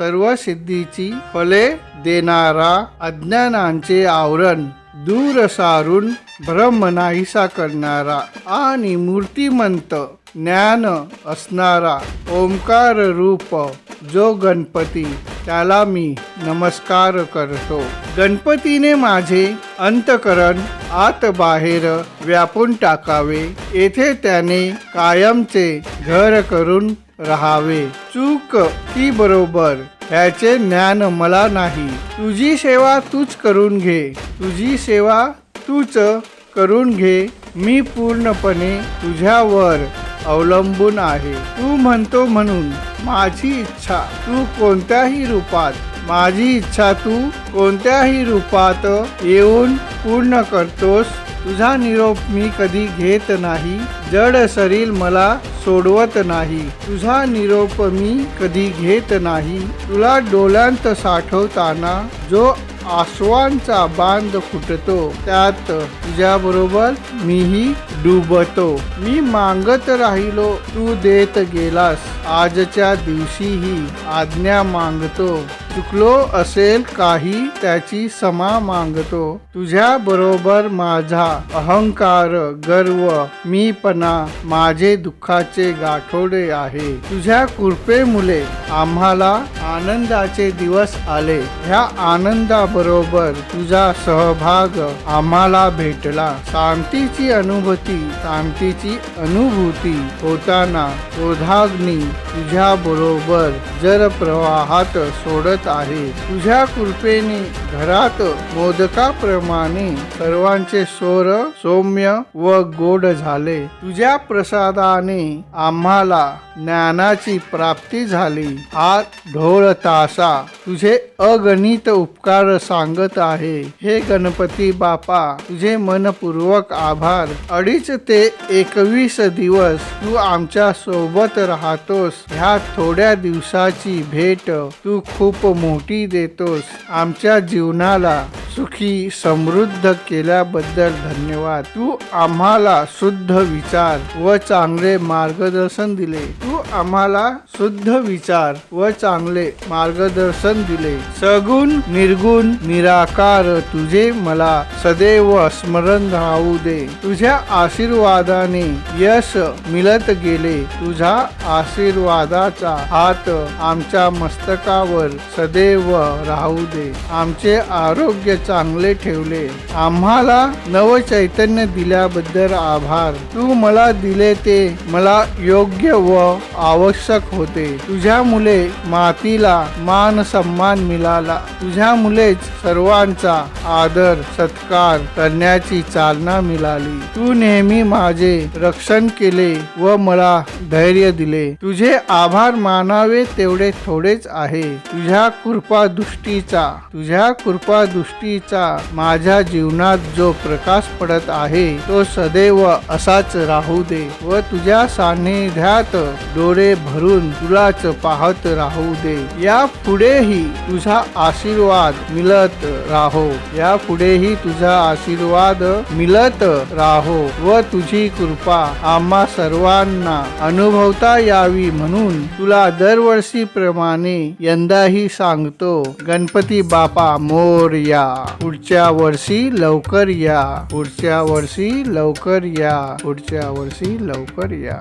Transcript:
सर्व सिद्धीची फले देणारा अज्ञानांचे आवरण दूर सारून ब्रह्म नाहीसा करणारा आणि मूर्तिमंत ज्ञान असणारा ओंकार रूप जो गणपती त्याला मी नमस्कार करतो. गणपतीने माझे अंतकरण आत बाहेर व्यापून टाकावे. येथे त्याने कायमचे घर करून राहावे. चूक ती बरोबर. ह्याचे ज्ञान मला नाही. तुझी सेवा तूच करून घे. तुझी सेवा तूच करून घे. मी पूर्णपणे तुझ्यावर अवलंबून आहे. तू म्हणतो म्हणून माझी इच्छा तू कोणत्याही रूपात माझी इच्छा तू कोणत्याही रूपात येऊन पूर्ण करतोस? तुझा निरोप मी कधी घेत नाही जड शरीर मला सोडवत नाही. तुझा निरोप मी कधी घेत नाही तुला डोळ्यांत साठवताना जो आसवांचा बांध फुटतो त्यात तुझ्याबरोबर मीही डुबतो. मी मागत राहिलो तू देत गेलास. आजच्या दिवशीही आज्ञा मागतो. चुकलो असेल काही त्याची समा मागतो. तुझ्या बरोबर माझा अहंकार गर्व मीपणा माझे दुःखाचे गाठोडे आहे. तुझ्या कृपे मुले आम्हाला आनंदाचे दिवस आले. ह्या आनंदाबरोबर तुझा सहभाग आम्हाला भेटला. शांतीची अनुभूती शांतीची अनुभूती होताना क्रोधाग्नी तुझ्या बरोबर जर प्रवाहात सोडत आहे. तुझ्या कृपेने घरात मोदकाप्रमाणे सर्वांचे स्वर सौम्य व गोड झाले. तुझ्या प्रसादाने आम्हाला ज्ञानाची प्राप्ती झाली. हा ढोळ तासा तुझे अगणित उपकार सांगत आहे. हे गणपती बापा तुझे मनपूर्वक आभार. अडीच ते एकवीस दिवस तू आमच्यासोबत राहतोस. ह्या थोड्या दिवसाची भेट तू खूप मोठी देतोस. आमच्या जीवनाला सुखी समृद्ध केल्याबद्दल धन्यवाद. तू आम्हाला शुद्ध विचार व चांगले मार्गदर्शन दिले. तू आम्हाला शुद्ध विचार व चांगले मार्गदर्शन दिले. सगुण निर्गुण निराकार तुझे मला सदैव स्मरण राहू दे. तुझ्या आशीर्वादाने यश मिळत गेले. तुझा आशीर्वादाचा हात आमच्या मस्तकावर सदैव राहू दे. आमचे आरोग्य चांगले ठेवले. आम्हाला नव चैतन्य दिल्याबद्दल आभार. तू मला दिले ते मला योग्य व आवश्यक होते. तुझ्यामुळे मातीला मान सन्मान मिळाला. तुझ्यामुळेच सर्वांचा आदर सत्कार करण्याची चालना मिळाली. तू नेहमी माझे रक्षण केले व मला धैर्य दिले. तुझे आभार मानावे तेवढे थोडेच आहे. तुझ्या कृपा दृष्टीचा तुझ्या कृपा दृष्टीचा माझ्या जीवनात जो प्रकाश पडत आहे तो सदैव असाच राहू दे व तुझ्या सान्निध्यात डोळे भरून तुलाच पाहत राहू दे. या पुढेही तुझा आशीर्वाद मिळत राहो. या पुढेही तुझा आशीर्वाद मिळत राहो व तुझी कृपा आम्हा सर्वांना अनुभवता यावी म्हणून तुला दरवर्षी प्रमाणे यंदाही सांगतो गणपती बापा मोर या. पुढच्या वर्षी लवकर या. पुढच्या वर्षी लवकर या. पुढच्या वर्षी लवकर या.